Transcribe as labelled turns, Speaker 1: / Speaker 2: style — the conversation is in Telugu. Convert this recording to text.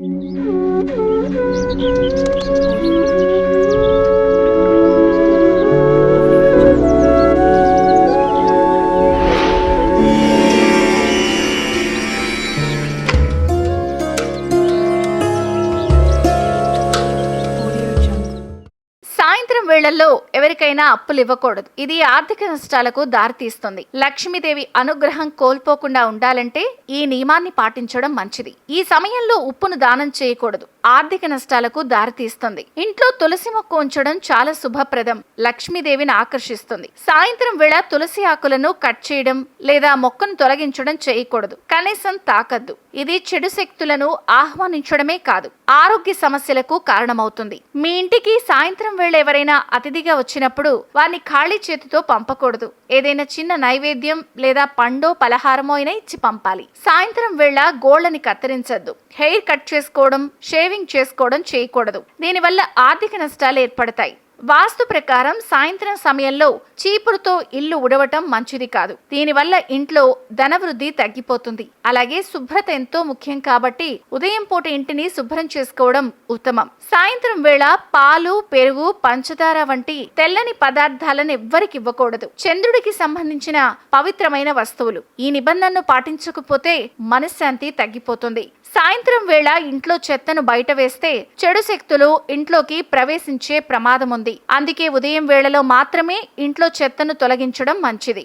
Speaker 1: うん。వేళల్లో ఎవరికైనా అప్పులు ఇవ్వకూడదు. ఇది ఆర్థిక నష్టాలకు దారితీస్తుంది. లక్ష్మీదేవి అనుగ్రహం కోల్పోకుండా ఉండాలంటే ఈ నియమాన్ని పాటించడం మంచిది. ఈ సమయంలో ఉప్పును దానం చేయకూడదు. ఆర్థిక నష్టాలకు దారితీస్తుంది. ఇంట్లో తులసి మొక్క ఉంచడం చాలా శుభప్రదం. లక్ష్మీదేవిని ఆకర్షిస్తుంది. సాయంత్రం వేళ తులసి ఆకులను కట్ చేయడం లేదా మొక్కను తొలగించడం చేయకూడదు. కనీసం తాకద్దు. ఇది చెడు శక్తులను ఆహ్వానించడమే కాదు ఆరోగ్య సమస్యలకు కారణమవుతుంది. మీ ఇంటికి సాయంత్రం వేళ ఎవరైనా అతిథిగా వచ్చినప్పుడు వారిని ఖాళీ చేతితో పంపకూడదు. ఏదైనా చిన్న నైవేద్యం లేదా పండో పలహారమో అయినా ఇచ్చి పంపాలి. సాయంత్రం వేళ గోళ్ళని కత్తిరించద్దు. హెయిర్ కట్ చేసుకోవడం షేవింగ్ చేసుకోవడం చేయకూడదు. దీనివల్ల ఆర్థిక నష్టాలు ఏర్పడతాయి. వాస్తు ప్రకారం సాయంత్రం సమయంలో చీపురుతో ఇల్లు ఉడవటం మంచిది కాదు. దీనివల్ల ఇంట్లో ధనవృద్ధి తగ్గిపోతుంది. అలాగే శుభ్రత ఎంతో ముఖ్యం కాబట్టి ఉదయం పూట ఇంటిని శుభ్రం చేసుకోవడం ఉత్తమం. సాయంత్రం వేళ పాలు పెరుగు పంచదార వంటి తెల్లని పదార్థాలను ఎవ్వరికి ఇవ్వకూడదు. చంద్రుడికి సంబంధించిన పవిత్రమైన వస్తువులు. ఈ నిబంధనను పాటించకపోతే మనశ్శాంతి తగ్గిపోతుంది. సాయంత్రం వేళ ఇంట్లో చెత్తను బయట వేస్తే చెడు శక్తులు ఇంట్లోకి ప్రవేశించే ప్రమాదం ఉంది. అందుకే ఉదయం వేళలో మాత్రమే ఇంట్లో చెత్తను తొలగించడం మంచిది.